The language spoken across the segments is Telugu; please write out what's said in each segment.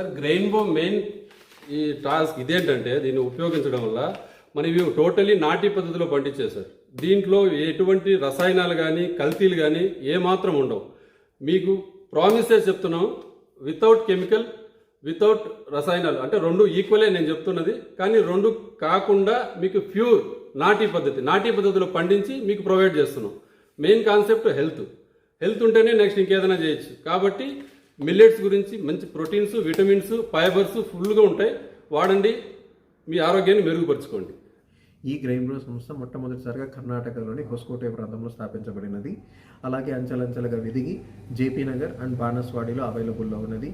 సార్ గ్రెయిన్బో మెయిన్ ఈ టాస్క్ ఇదేంటంటే దీన్ని ఉపయోగించడం వల్ల మనం ఇవి టోటలీ నాటి పద్ధతిలో పండించాయి సార్. దీంట్లో ఎటువంటి రసాయనాలు కానీ కల్తీలు కానీ ఏమాత్రం ఉండవు. మీకు ప్రామిసే చెప్తున్నాం వితౌట్ కెమికల్ వితౌట్ రసాయనాలు అంటే రెండు ఈక్వలే నేను చెప్తున్నది కానీ రెండు కాకుండా మీకు ప్యూర్ నాటీ పద్ధతి నాటీ పద్ధతిలో పండించి మీకు ప్రొవైడ్ చేస్తున్నాం. మెయిన్ కాన్సెప్ట్ హెల్త్ హెల్త్ ఉంటేనే నెక్స్ట్ ఇంకేదైనా చేయొచ్చు. కాబట్టి మిల్లెట్స్ గురించి మంచి ప్రోటీన్స్ విటమిన్స్ ఫైబర్స్ ఫుల్గా ఉంటాయి. వాడండి. మీ ఆరోగ్యాన్ని మెరుగుపరచుకోండి. ఈ గ్రైన్ బ్రో సంస్థ మొట్టమొదటిసారిగా కర్ణాటకలోని హొస్కోటే ప్రాంతంలో స్థాపించబడినది. అలాగే అంచెలంచెలుగా వెదిగి జేపీ నగర్ అండ్ బానస్వాడిలో అవైలబుల్లో ఉన్నది.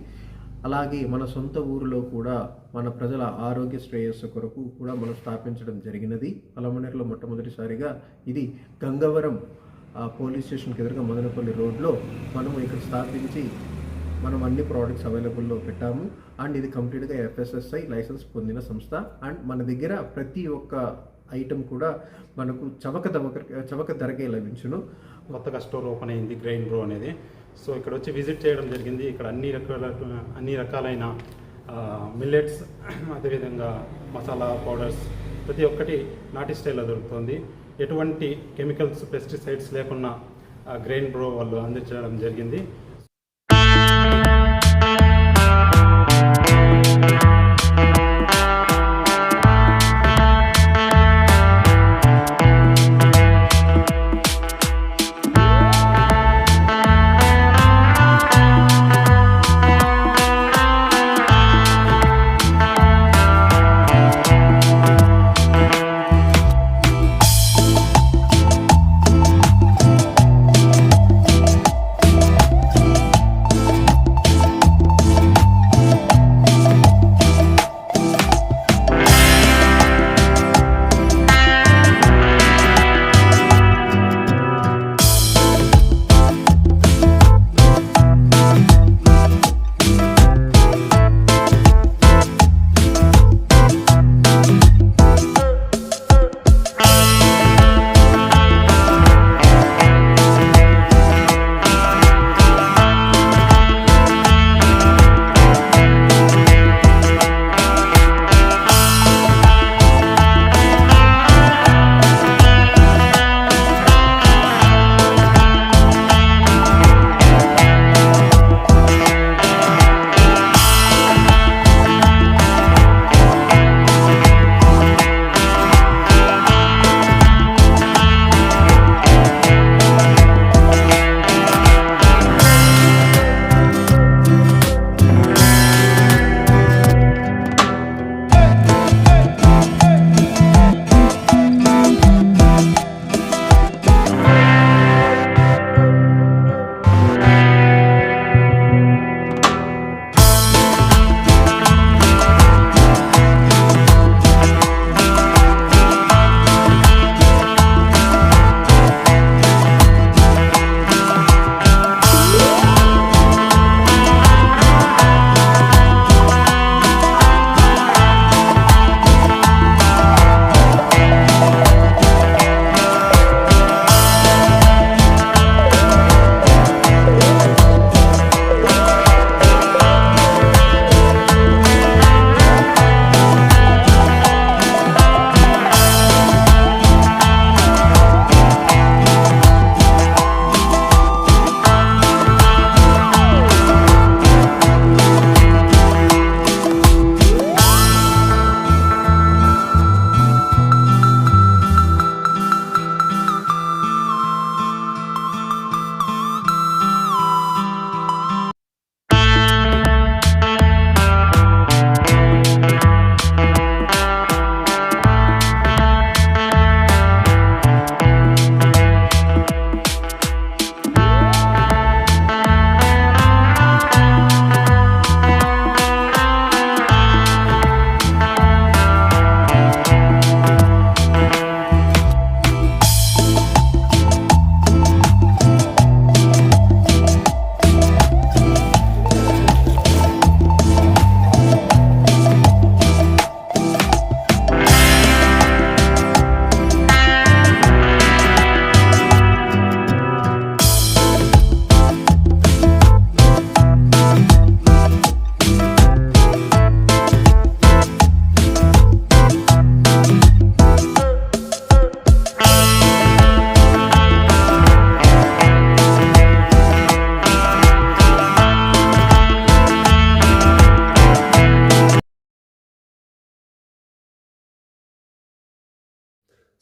అలాగే మన సొంత ఊరిలో కూడా మన ప్రజల ఆరోగ్య శ్రేయస్సు కొరకు కూడా మనం స్థాపించడం జరిగినది. పలమనేరులో మొట్టమొదటిసారిగా ఇది గంగవరం పోలీస్ స్టేషన్కి ఎదురుగా మదనపల్లి రోడ్లో మనము ఇక్కడ స్థాపించి మనం అన్ని ప్రోడక్ట్స్ అవైలబుల్లో పెట్టాము. అండ్ ఇది కంప్లీట్గా ఎఫ్ఎస్ఎస్ఐ లైసెన్స్ పొందిన సంస్థ. అండ్ మన దగ్గర ప్రతి ఒక్క ఐటెం కూడా మనకు చవక దవక చవక ధరకే లభించును. కొత్తగా స్టోర్ ఓపెన్ అయింది గ్రెయిన్ బ్రో అనేది. సో ఇక్కడ వచ్చి విజిట్ చేయడం జరిగింది. ఇక్కడ అన్ని రకాల అన్ని రకాలైన మిల్లెట్స్ అదేవిధంగా మసాలా పౌడర్స్ ప్రతి ఒక్కటి నాటి స్టైల్లో దొరుకుతుంది. ఎటువంటి కెమికల్స్ పెస్టిసైడ్స్ లేకుండా గ్రెయిన్ బ్రో వాళ్ళు అందించడం జరిగింది.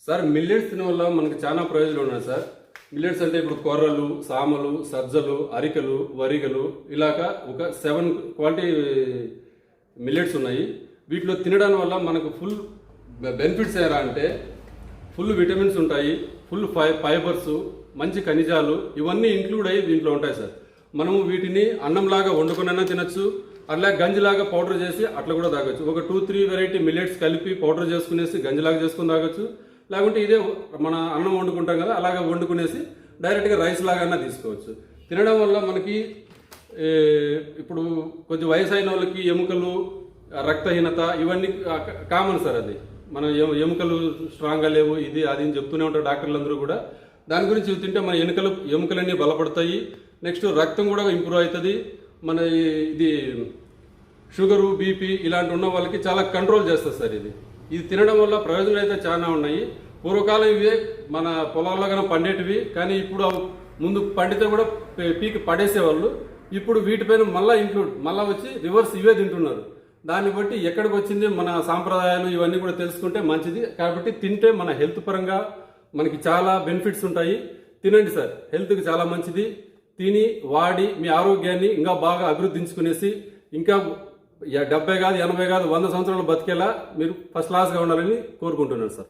సార్ మిల్లెట్స్ తినడం వల్ల మనకి చాలా ప్రయోజనాలు ఉన్నాయి సార్. మిల్లెట్స్ అంటే ఇప్పుడు కొర్రలు సామలు సజ్జలు అరికలు వరిగలు ఇలాగ ఒక సెవెన్ క్వాలిటీ మిల్లెట్స్ ఉన్నాయి. వీటిలో తినడం వల్ల మనకు ఫుల్ బెనిఫిట్స్ ఏరా అంటే ఫుల్ విటమిన్స్ ఉంటాయి ఫుల్ ఫై ఫైబర్స్ మంచి ఖనిజాలు ఇవన్నీ ఇంక్లూడ్ అయ్యి దీంట్లో ఉంటాయి సార్. మనము వీటిని అన్నంలాగా వండుకునైనా తినచ్చు అట్లా గంజిలాగా పౌడర్ చేసి అట్లా కూడా తాగొచ్చు. ఒక టూ త్రీ వెరైటీ మిల్లెట్స్ కలిపి పౌడర్ చేసుకునేసి గంజిలాగా చేసుకుని తాగొచ్చు. లేకుంటే ఇదే మన అన్నం వండుకుంటాం కదా అలాగే వండుకునేసి డైరెక్ట్గా రైస్ లాగా తీసుకోవచ్చు. తినడం వల్ల మనకి ఇప్పుడు కొంచెం వయసు అయిన వాళ్ళకి ఎముకలు రక్తహీనత ఇవన్నీ కామన్ సార్ అది. మన ఎముకలు స్ట్రాంగ్గా లేవు ఇది అది అని చెప్తూనే ఉంటారు డాక్టర్లు అందరూ కూడా. దాని గురించి తింటే మన ఎముకలు ఎముకలన్నీ బలపడతాయి. నెక్స్ట్ రక్తం కూడా ఇంప్రూవ్ అవుతుంది. మన ఇది షుగరు బీపీ ఇలాంటి ఉన్న వాళ్ళకి చాలా కంట్రోల్ చేస్తుంది సార్ ఇది. ఇది తినడం వల్ల ప్రయోజనాలు అయితే చాలా ఉన్నాయి. పూర్వకాలం ఇవే మన పొలాల్లో కన్నా పండేటివి కానీ ఇప్పుడు ముందు పండితే కూడా పీకి పడేసేవాళ్ళు. ఇప్పుడు వీటిపైన మళ్ళీ ఇంక్లూడ్ మళ్ళీ వచ్చి రివర్స్ ఇవే తింటున్నారు. దాన్ని బట్టి ఎక్కడికి వచ్చింది మన సాంప్రదాయాలు ఇవన్నీ కూడా తెలుసుకుంటే మంచిది. కాబట్టి తింటే మన హెల్త్ పరంగా మనకి చాలా బెనిఫిట్స్ ఉంటాయి. తినండి సార్ హెల్త్కి చాలా మంచిది. తిని వాడి మీ ఆరోగ్యాన్ని ఇంకా బాగా అభివృద్ధించుకునేసి ఇంకా డెబ్బై కాదు ఎనభై కాదు వంద సంవత్సరాలు బతికేలా మీరు ఫస్ట్ క్లాస్గా ఉండాలని కోరుకుంటున్నాను సార్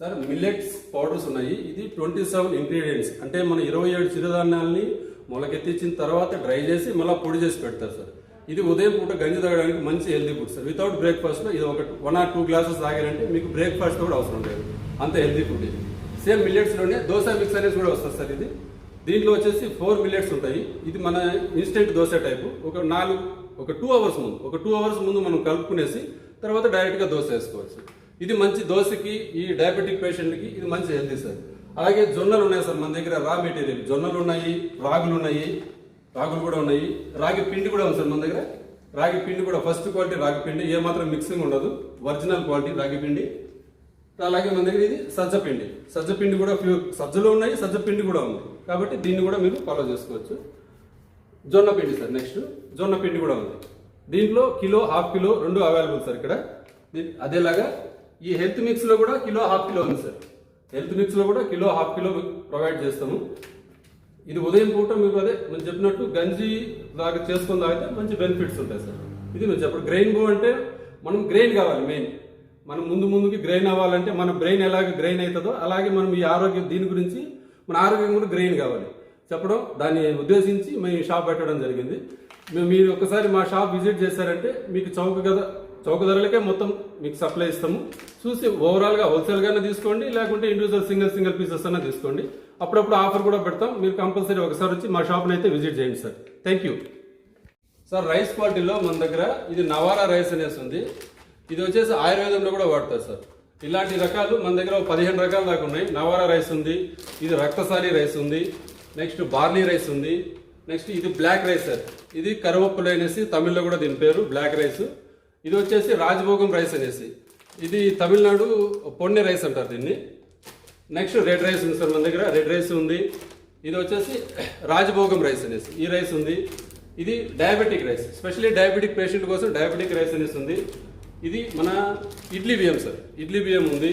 సార్ మిల్లెట్స్ పౌడర్స్ ఉన్నాయి. ఇది ట్వంటీ సెవెన్ ఇంగ్రీడియంట్స్ అంటే మన ఇరవై ఏడు చిరుధాన్యాలని మొలకెత్తించిన తర్వాత డ్రై చేసి మళ్ళీ పొడి చేసి పెడతారు సార్ ఇది ఉదయం పూట గంజి తాగడానికి మంచి హెల్దీ ఫుడ్ సార్ వితౌట్ బ్రేక్ఫాస్ట్లో ఇది ఒక వన్ ఆర్ టూ గ్లాసెస్ తాగారంటే మీకు బ్రేక్ఫాస్ట్ కూడా అవసరం లేదు. అంత హెల్దీ ఫుడ్ ఇది. సేమ్ మిల్లెట్స్లోనే దోశ మిక్స్ అనేది కూడా వస్తుంది సార్ ఇది. దీంట్లో వచ్చేసి ఫోర్ మిల్లెట్స్ ఉంటాయి. ఇది మన ఇన్స్టెంట్ దోశ టైపు ఒక నాలుగు ఒక టూ అవర్స్ ముందు ఒక టూ అవర్స్ ముందు మనం కలుపుకునేసి తర్వాత డైరెక్ట్గా దోశ వేసుకోవచ్చు. ఇది మంచి దోశకి ఈ డయాబెటిక్ పేషెంట్కి ఇది మంచి హెల్తీ సార్. అలాగే జొన్నలు ఉన్నాయి సార్ మన దగ్గర రా మెటీరియల్ జొన్నలు ఉన్నాయి రాగులు ఉన్నాయి రాగులు కూడా ఉన్నాయి. రాగి పిండి కూడా ఉంది సార్ మన దగ్గర. రాగి పిండి కూడా ఫస్ట్ క్వాలిటీ రాగి పిండి ఏ మాత్రం మిక్సింగ్ ఉండదు. ఒరిజినల్ క్వాలిటీ రాగి పిండి. అలాగే మన దగ్గర ఇది సజ్జ పిండి. సజ్జ పిండి కూడా ప్యూర్ సజ్జలు ఉన్నాయి సజ్జ పిండి కూడా ఉంది. కాబట్టి దీన్ని కూడా మీరు ఫాలో చేసుకోవచ్చు. జొన్న పిండి సార్ నెక్స్ట్ జొన్న పిండి కూడా ఉంది. దీంట్లో కిలో హాఫ్ కిలో రెండు అవైలబుల్ సార్ ఇక్కడ. అదేలాగా ఈ హెల్త్ మిక్స్లో కూడా కిలో హాఫ్ కిలో ఉంది సార్. హెల్త్ మిక్స్లో కూడా కిలో హాఫ్ కిలో ప్రొవైడ్ చేస్తాము. ఇది ఉదయం పూట మీకు అదే నేను చెప్పినట్టు గంజి లాగా చేసుకుని తాగితే మంచి బెనిఫిట్స్ ఉంటాయి సార్. ఇది నేను చెప్పడు గ్రెయిన్ బో అంటే మనం గ్రెయిన్ కావాలి మెయిన్ మనం ముందు ముందుకి గ్రెయిన్ అవ్వాలంటే మన బ్రెయిన్ ఎలాగ గ్రెయిన్ అవుతుందో అలాగే మనం ఈ ఆరోగ్యం దీని గురించి మన ఆరోగ్యం కూడా గ్రెయిన్ కావాలి. చెప్పడం దాన్ని ఉద్దేశించి మేము ఈ షాప్ పెట్టడం జరిగింది. మేము మీరు ఒకసారి మా షాప్ విజిట్ చేశారంటే మీకు చౌక కదా చౌక ధరలకే మొత్తం మీకు సప్లై ఇస్తాము. చూసి ఓవరాల్గా హోల్సేల్గానే తీసుకోండి లేకుంటే ఇండివిజువల్ సింగిల్ సింగిల్ పీసెస్ అన్న తీసుకోండి. అప్పుడప్పుడు ఆఫర్ కూడా పెడతాం. మీరు కంపల్సరీ ఒకసారి వచ్చి మా షాప్ని అయితే విజిట్ చేయండి sir. Thank you. Sir rice క్వాలిటీలో మన దగ్గర ఇది నవారా రైస్ అనేసి ఉంది. ఇది వచ్చేసి ఆయుర్వేదంలో కూడా వాడతారు సార్. ఇలాంటి రకాలు మన దగ్గర పదిహేను రకాల దాకా ఉన్నాయి. నవారా రైస్ ఉంది ఇది రక్తసాలి రైస్ ఉంది నెక్స్ట్ బార్లీ రైస్ ఉంది. నెక్స్ట్ ఇది బ్లాక్ రైస్ సార్. ఇది కరువప్పులు అనేసి తమిళ్ళో కూడా దీని పేరు బ్లాక్ రైస్. ఇది వచ్చేసి రాజభోగం రైస్ అనేసి. ఇది తమిళనాడు పొన్నె రైస్ అంటారు దీన్ని. నెక్స్ట్ రెడ్ రైస్ ఉంది సార్ మన దగ్గర. రెడ్ రైస్ ఉంది. ఇది వచ్చేసి రాజభోగం రైస్ అనేసి. ఈ రైస్ ఉంది. ఇది diabetic rice. Specially diabetic patient కోసం డయాబెటిక్ రైస్ అనేసి ఉంది. ఇది మన ఇడ్లీ బియ్యం సార్. ఇడ్లీ బియ్యం ఉంది.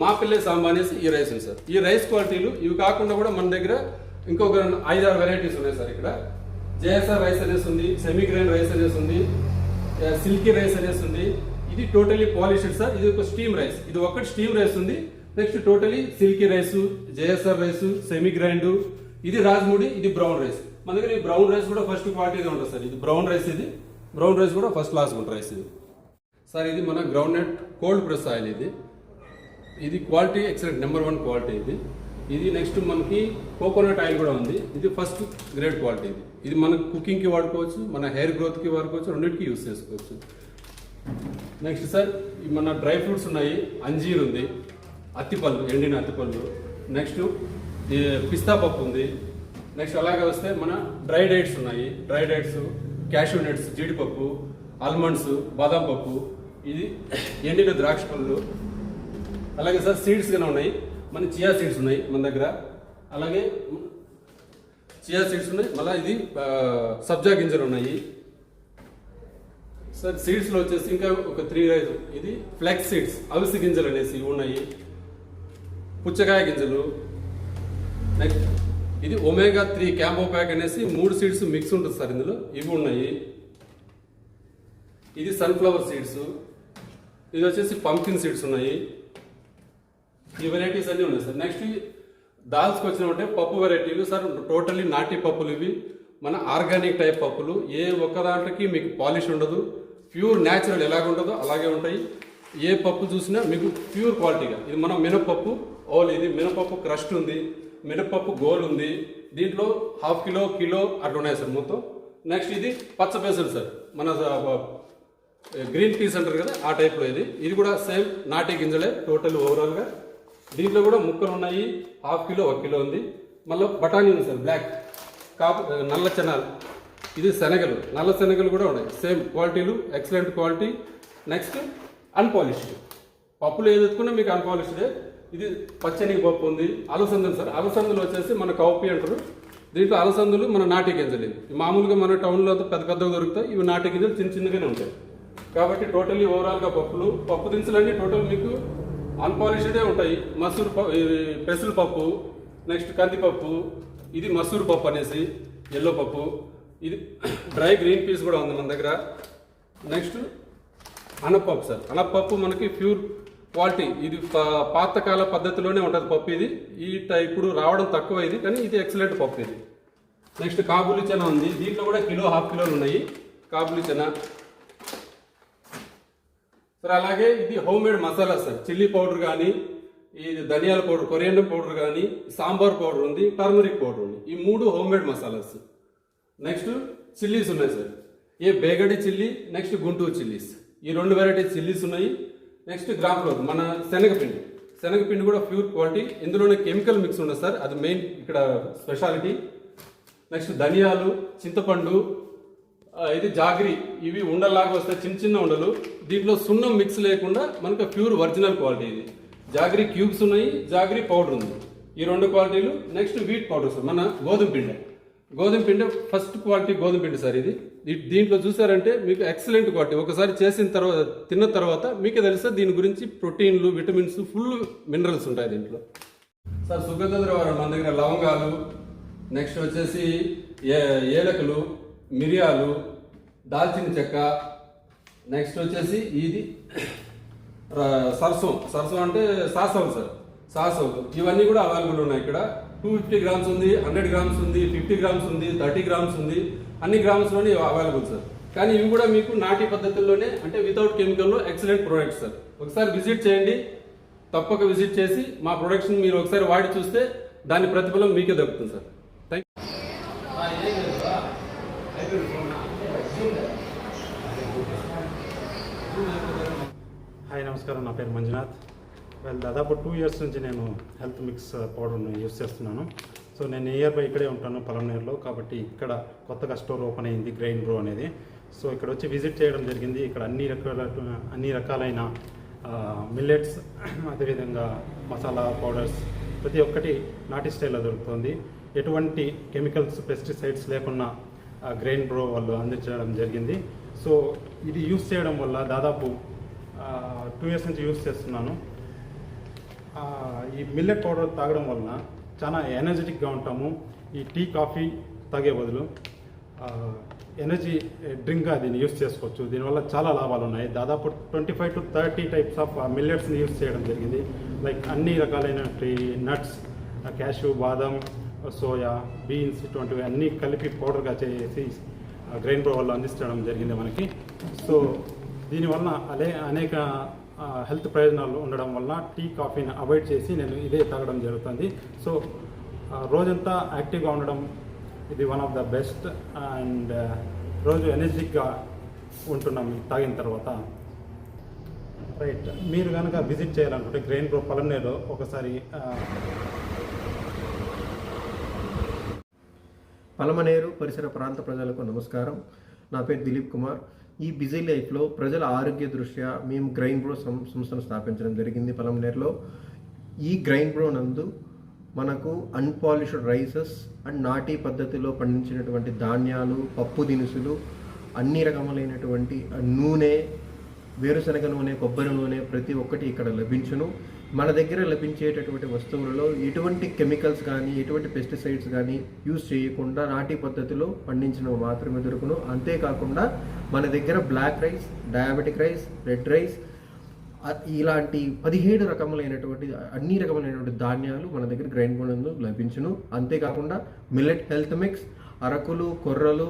మా పిల్లే సాంబా అనేసి ఈ రైస్ ఉంది సార్. ఈ రైస్ క్వాలిటీలు ఇవి కాకుండా కూడా మన దగ్గర ఇంకొక ఐదారు వెరైటీస్ ఉన్నాయి సార్ ఇక్కడ. జేఎస్ఆర్ రైస్ అనేసి ఉంది సెమీ గ్రైన్ రైస్ అనేసి ఉంది సిల్కీ రైస్ అనేసి ఉంది. ఇది టోటలీ పాలిష్డ్ సార్. ఇది ఒక స్టీమ్ రైస్. ఇది ఒకటి స్టీమ్ రైస్ ఉంది next totally silky rice JSR rice semi grind ఇది రాజ్ముడి ఇది బ్రౌన్ రైస్. మన దగ్గర ఈ బ్రౌన్ రైస్ కూడా ఫస్ట్ క్వాలిటీగా ఉంటుంది సార్. ఇది బ్రౌన్ రైస్ ఇది. బ్రౌన్ రైస్ కూడా ఫస్ట్ క్లాస్ ఉంటుంది రైస్ ఇది. సార్ ఇది మన groundnut cold press oil ఇది. ఇది quality excellent number one quality ఇది. ఇది నెక్స్ట్ మనకి కోకోనట్ ఆయిల్ కూడా ఉంది. ఇది ఫస్ట్ గ్రేడ్ క్వాలిటీ ఇది. ఇది మన కుకింగ్కి వాడుకోవచ్చు మన హెయిర్ గ్రోత్కి వాడుకోవచ్చు రెండింటికి యూస్ చేసుకోవచ్చు. నెక్స్ట్ సార్ మన డ్రై ఫ్రూట్స్ ఉన్నాయి. అంజీర్ ఉంది. అత్తిపళ్ళు ఎండిన అత్తిపళ్ళు. నెక్స్ట్ పిస్తా పప్పు ఉంది. నెక్స్ట్ అలాగే వస్తే మన డ్రై డైట్స్ ఉన్నాయి. డ్రై డైట్స్ క్యాషూ నట్స్ జీడిపప్పు ఆల్మండ్స్ బాదం పప్పు. ఇది ఎండిన ద్రాక్ష పళ్ళు. అలాగే సార్ సీడ్స్ కానీ ఉన్నాయి. మన చియా సీడ్స్ ఉన్నాయి మన దగ్గర. అలాగే చియా సీడ్స్ ఉన్నాయి. మళ్ళీ ఇది సబ్జా గింజలు ఉన్నాయి. సార్ సీడ్స్లో వచ్చేసి ఇంకా ఒక త్రీ రైస్ ఇది ఫ్లెక్స్ సీడ్స్ అవిసి గింజలు అనేసి ఇవి ఉన్నాయి. పుచ్చకాయ గింజలు. నెక్స్ట్ ఇది ఒమేగా త్రీ క్యాంబో ప్యాక్ అనేసి మూడు సీడ్స్ మిక్స్ ఉంటుంది సార్ ఇందులో. ఇవి ఉన్నాయి. ఇది సన్ఫ్లవర్ సీడ్స్ ఇది వచ్చేసి పంకిన్ సీడ్స్ ఉన్నాయి. ఈ వెరైటీస్ అన్నీ ఉన్నాయి సార్. నెక్స్ట్ దాల్స్కి వచ్చినామంటే పప్పు వెరైటీలు సార్ టోటల్లీ నాటి పప్పులు ఇవి. మన ఆర్గానిక్ టైప్ పప్పులు. ఏ ఒక్క దాంట్లోకి మీకు పాలిష్ ఉండదు. ప్యూర్ న్యాచురల్ ఎలాగ ఉంటుందో అలాగే ఉంటాయి. ఏ పప్పు చూసినా మీకు ప్యూర్ క్వాలిటీగా ఇది మన మినపప్పు ఓల్ ఇది మినపప్పు క్రస్ట్ ఉంది మినపప్పు గోల్ ఉంది. దీంట్లో హాఫ్ కిలో కిలో అట్లా ఉన్నాయి సార్ మొత్తం. నెక్స్ట్ ఇది పచ్చ పెసలు సార్. మన గ్రీన్ పీస్ అంటారు కదా ఆ టైప్లో ఇది. ఇది కూడా సేమ్ నాటి గింజలే టోటల్ ఓవరాల్గా దీంట్లో కూడా ముక్కలు ఉన్నాయి హాఫ్ కిలో ఒక కిలో ఉంది. మళ్ళీ బఠానీ ఉంది సార్ బ్లాక్. కాపు నల్ల చెనాలు. ఇది శనగలు నల్ల శనగలు కూడా ఉన్నాయి. సేమ్ క్వాలిటీలు ఎక్సలెంట్ క్వాలిటీ నెక్స్ట్ అన్పాలిష్డ్ పప్పులు ఏదెత్తుకున్నా మీకు అన్పాలిష్డే ఇది పచ్చని పప్పు ఉంది. అలసందలు సార్. అలసందలు వచ్చేసి మన కౌపి అంటారు. దీంట్లో అలసందలు మన నాటి గింజలు. ఇవి. మామూలుగా మన టౌన్లో పెద్ద పెద్దగా దొరుకుతాయి. ఇవి నాటి గింజలు చిన్న చిన్నగానే ఉంటాయి. కాబట్టి టోటల్లీ ఓవరాల్గా పప్పులు పప్పు దినుసులన్నీ టోటల్ మీకు అన్పాలిష్డే ఉంటాయి. మసూర్ పప్పు పెసలు పప్పు నెక్స్ట్ కందిపప్పు ఇది మసూర్ పప్పు అనేసి ఎల్లో పప్పు. ఇది డ్రై గ్రీన్ పీస్ కూడా ఉంది మన దగ్గర. Next అనపప్పు sir. అనపప్పు మనకి ప్యూర్ క్వాలిటీ. ఇది పాతకాల పద్ధతిలోనే ఉంటుంది పప్పు ఇది. ఈ ఇప్పుడు రావడం తక్కువ ఇది కానీ ఇది ఎక్సలెంట్ పప్పు ఇది. నెక్స్ట్ కాబూలి చెన ఉంది. దీంట్లో కూడా కిలో హాఫ్ కిలోలు ఉన్నాయి. కాబూలి చెన. సార్ అలాగే ఇది homemade masala sir chilli powder కానీ ఇది ధనియాల పౌడర్ కొరియండర్ పౌడర్ కానీ సాంబార్ పౌడర్ ఉంది టర్మరిక్ పౌడర్ ఉంది. ఈ మూడు homemade masalas next chillies ఉన్నాయి సార్ ఏ బేగడి చిల్లీ నెక్స్ట్ గుంటూరు చిల్లీస్ ఈ రెండు వెరైటీ చిల్లీస్ ఉన్నాయి. నెక్స్ట్ గ్రామ్ ఫ్లోర్ మన శనగపిండి. శనగపిండి కూడా ప్యూర్ క్వాలిటీ ఇందులోనే కెమికల్ మిక్స్ ఉండదు సార్ అది మెయిన్ ఇక్కడ స్పెషాలిటీ నెక్స్ట్ ధనియాలు చింతపండు ఇది జాగ్రీ. ఇవి ఉండలాగా వస్తాయి చిన్న చిన్న ఉండలు. దీంట్లో సున్నం మిక్స్ లేకుండా మనకు ప్యూర్ ఒరిజినల్ క్వాలిటీ ఇది. జాగ్రీ క్యూబ్స్ ఉన్నాయి జాగ్రీ పౌడర్ ఉంది. ఈ రెండు క్వాలిటీలు నెక్స్ట్ వీట్ పౌడర్ సార్ మన గోధుమ పిండి. గోధుమ పిండి ఫస్ట్ క్వాలిటీ గోధుమ పిండి సార్ ఇది. దీంట్లో చూసారంటే మీకు ఎక్సలెంట్ క్వాలిటీ ఒకసారి చేసిన తర్వాత తిన్న తర్వాత మీకే తెలుస్తుంది దీని గురించి ప్రోటీన్లు విటమిన్స్ ఫుల్ మినరల్స్ ఉంటాయి దీంట్లో. సార్ సుగంధ ద్రవాలు మన దగ్గర లవంగాలు నెక్స్ట్ వచ్చేసి ఏ ఏలకులు మిరియాలు దాల్చిన చెక్క. నెక్స్ట్ వచ్చేసి ఇది సరసం. సరసం అంటే సాసవు సార్. సాసవు. ఇవన్నీ కూడా అవైలబుల్ ఉన్నాయి ఇక్కడ. టూ ఫిఫ్టీ గ్రామ్స్ ఉంది హండ్రెడ్ గ్రామ్స్ ఉంది ఫిఫ్టీ గ్రామ్స్ ఉంది థర్టీ గ్రామ్స్ ఉంది. అన్ని గ్రామ్స్లోనే అవైలబుల్ సార్. కానీ ఇవి కూడా మీకు నాటి పద్ధతుల్లోనే అంటే వితౌట్ కెమికల్లో ఎక్సలెంట్ ప్రొడక్ట్స్ సార్. ఒకసారి విజిట్ చేయండి. తప్పక విజిట్ చేసి మా ప్రొడక్షన్ మీరు ఒకసారి వాడి చూస్తే దాని ప్రతిఫలం మీకే దక్కుతుంది సార్. థ్యాంక్ యూ హాయ్ నమస్కారం. నా పేరు మంజునాథ్. వెల్ దాదాపు టూ ఇయర్స్ నుంచి నేను హెల్త్ మిక్స్ పౌడర్ను యూస్ చేస్తున్నాను. సో నేను నియర్ బై ఇక్కడే ఉంటాను పలమనేరులో కాబట్టి ఇక్కడ కొత్తగా స్టోర్ ఓపెన్ అయింది గ్రైన్ బ్రో అనేది. సో ఇక్కడ వచ్చి విజిట్ చేయడం జరిగింది. ఇక్కడ అన్ని రకాల అన్ని రకాలైన uh, మిల్లెట్స్ అదేవిధంగా మసాలా పౌడర్స్ ప్రతి ఒక్కటి నాటి స్టైల్లో దొరుకుతుంది. ఎటువంటి కెమికల్స్ పెస్టిసైడ్స్ లేకుండా గ్రెయిన్ బ్రో వాళ్ళు అందించడం జరిగింది. సో ఇది యూస్ చేయడం వల్ల దాదాపు టూ ఇయర్స్ నుంచి యూస్ చేస్తున్నాను. ఈ మిల్లెట్ పౌడర్ తాగడం వలన చాలా ఎనర్జెటిక్గా ఉంటాము. ఈ టీ కాఫీ తాగే బదులు ఎనర్జీ డ్రింక్గా దీన్ని యూస్ చేసుకోవచ్చు. దీనివల్ల చాలా లాభాలు ఉన్నాయి. దాదాపు twenty five to thirty types of మిల్లెట్స్ని use చేయడం జరిగింది. లైక్ అన్ని రకాలైన నట్స్ క్యాషు బాదం సోయా బీన్స్ ఇటువంటివి అన్నీ కలిపి పౌడర్గా చేసి గ్రెయిన్ బ్రో వల్ల అందించడం జరిగింది మనకి. సో దీనివల్ల అదే అనేక హెల్త్ ప్రయోజనాలు ఉండడం వల్ల టీ కాఫీని అవాయిడ్ చేసి నేను ఇదే తాగడం జరుగుతుంది. సో రోజంతా యాక్టివ్గా ఉండడం ఇది one of the best and రోజు ఎనర్జిక్గా ఉంటున్నాం తాగిన తర్వాత. రైట్. మీరు కనుక విజిట్ చేయాలనుకుంటే గ్రెయిన్ ప్రో పలమనేలో ఒకసారి పలమనేరు పరిసర ప్రాంత ప్రజలకు నమస్కారం. నా పేరు దిలీప్ కుమార్. ఈ బిజీ లైఫ్లో ప్రజల ఆరోగ్య దృష్ట్యా మేము గ్రైన్ బ్రో సం- సంస్థను స్థాపించడం జరిగింది పలమనేరులో. ఈ గ్రైన్ బ్రో నందు మనకు అన్పాలిష్డ్ రైసెస్ అండ్ నాటీ పద్ధతిలో పండించినటువంటి ధాన్యాలు పప్పు దినుసులు అన్ని రకములైనటువంటి నూనె వేరుశనగ నూనె కొబ్బరి నూనె ప్రతి ఒక్కటి ఇక్కడ లభించును. మన దగ్గర లభించేటటువంటి వస్తువులలో ఎటువంటి కెమికల్స్ కానీ ఎటువంటి పెస్టిసైడ్స్ కానీ యూజ్ చేయకుండా నాటి పద్ధతిలో పండించినవి మాత్రమే దొరుకును. అంతేకాకుండా మన దగ్గర black rice diabetic rice red rice ఇలాంటి పదిహేడు రకములైనటువంటి అన్ని రకములైనటువంటి ధాన్యాలు మన దగ్గర గ్రైండ్ నందు లభించును. అంతేకాకుండా మిల్లెట్ హెల్త్ మిక్స్ అరకులు కొర్రలు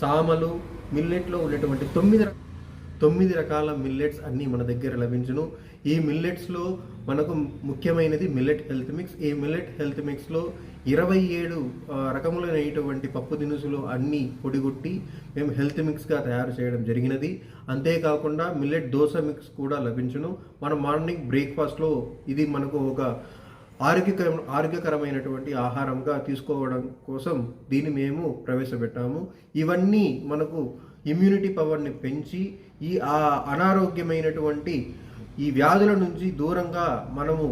సామలు మిల్లెట్లో ఉన్నటువంటి తొమ్మిది తొమ్మిది రకాల మిల్లెట్స్ అన్నీ మన దగ్గర లభించును. ఈ మిల్లెట్స్లో మనకు ముఖ్యమైనది మిల్లెట్ హెల్త్ మిక్స్ ఈ మిల్లెట్ హెల్త్ మిక్స్లో ఇరవై ఏడు రకములైనటువంటి పప్పు దినుసులు అన్నీ పొడిగొట్టి మేము హెల్త్ మిక్స్గా తయారు చేయడం జరిగినది. అంతేకాకుండా మిల్లెట్ దోశ మిక్స్ కూడా లభించును. మన మార్నింగ్ బ్రేక్ఫాస్ట్లో ఇది మనకు ఒక ఆరోగ్యకర ఆరోగ్యకరమైనటువంటి ఆహారంగా తీసుకోవడం కోసం దీన్ని మేము ప్రవేశపెట్టాము. ఇవన్నీ మనకు ఇమ్యూనిటీ పవర్ని పెంచి ఈ ఆ అనారోగ్యమైనటువంటి ఈ వ్యాధుల నుంచి దూరంగా మనము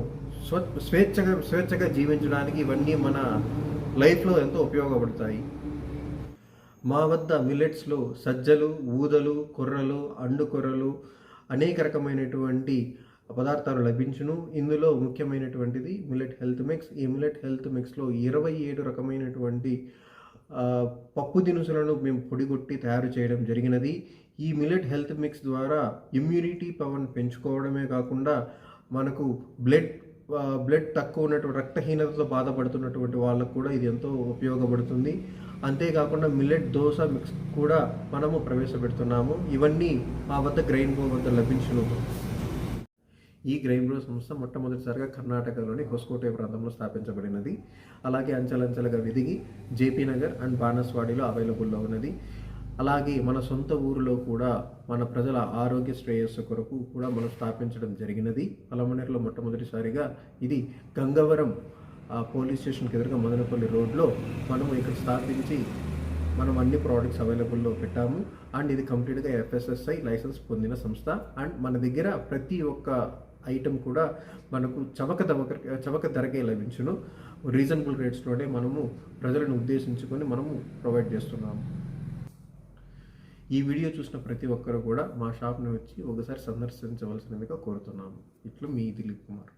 స్వ స్వేచ్ఛగా స్వేచ్ఛగా జీవించడానికి ఇవన్నీ మన లైఫ్లో ఎంతో ఉపయోగపడతాయి. మా వద్ద మిల్లెట్స్లో సజ్జలు ఊదలు కొర్రలు అండు కొర్రలు అనేక రకమైనటువంటి పదార్థాలు లభించును. ఇందులో ముఖ్యమైనటువంటిది మిల్లెట్ హెల్త్ మిక్స్. ఈ మిల్లెట్ హెల్త్ మిక్స్లో ఇరవై ఏడు రకమైనటువంటి పప్పు దినుసులను మేము పొడిగొట్టి తయారు చేయడం జరిగినది. ఈ మిలెట్ హెల్త్ మిక్స్ ద్వారా ఇమ్యూనిటీ పవర్ని పెంచుకోవడమే కాకుండా మనకు బ్లడ్ బ్లడ్ తక్కువ ఉన్నటువంటి రక్తహీనతతో బాధపడుతున్నటువంటి వాళ్ళకు కూడా ఇది ఎంతో ఉపయోగపడుతుంది. అంతేకాకుండా మిల్లెట్ దోశ మిక్స్ కూడా మనము ప్రవేశపెడుతున్నాము. ఇవన్నీ మా వద్ద గ్రైన్ బ్రో వద్ద లభించును. ఈ గ్రైన్ బ్రో సంస్థ మొట్టమొదటిసారిగా కర్ణాటకలోని హొస్కోటే ప్రాంతంలో స్థాపించబడినది. అలాగే అంచెలంచెలుగా వెదిగి జేపీ నగర్ అండ్ బానస్వాడిలో అవైలబుల్లో ఉన్నది. అలాగే మన సొంత ఊరిలో కూడా మన ప్రజల ఆరోగ్య శ్రేయస్సు కొరకు కూడా మనం స్థాపించడం జరిగినది. పలమనేరులో మొట్టమొదటిసారిగా ఇది గంగవరం పోలీస్ స్టేషన్కి ఎదురుగా మదనపల్లి రోడ్లో మనము ఇక్కడ స్థాపించి మనం అన్ని ప్రోడక్ట్స్ అవైలబుల్లో పెట్టాము. అండ్ ఇది కంప్లీట్గా ఎఫ్ఎస్ఎస్ఐ లైసెన్స్ పొందిన సంస్థ. అండ్ మన దగ్గర ప్రతి ఒక్క ఐటెం కూడా మనకు చవక దవక చవక ధరకే లభించును. రీజనబుల్ రేట్స్లోనే మనము ప్రజలను ఉద్దేశించుకొని మనము ప్రొవైడ్ చేస్తున్నాము. ఈ వీడియో చూసిన ప్రతి ఒక్కరు కూడా మా షాప్ని వచ్చి ఒకసారి సందర్శించవలసినదిగా కోరుతున్నాము. ఇట్లు మీ దిలీప్ కుమార్.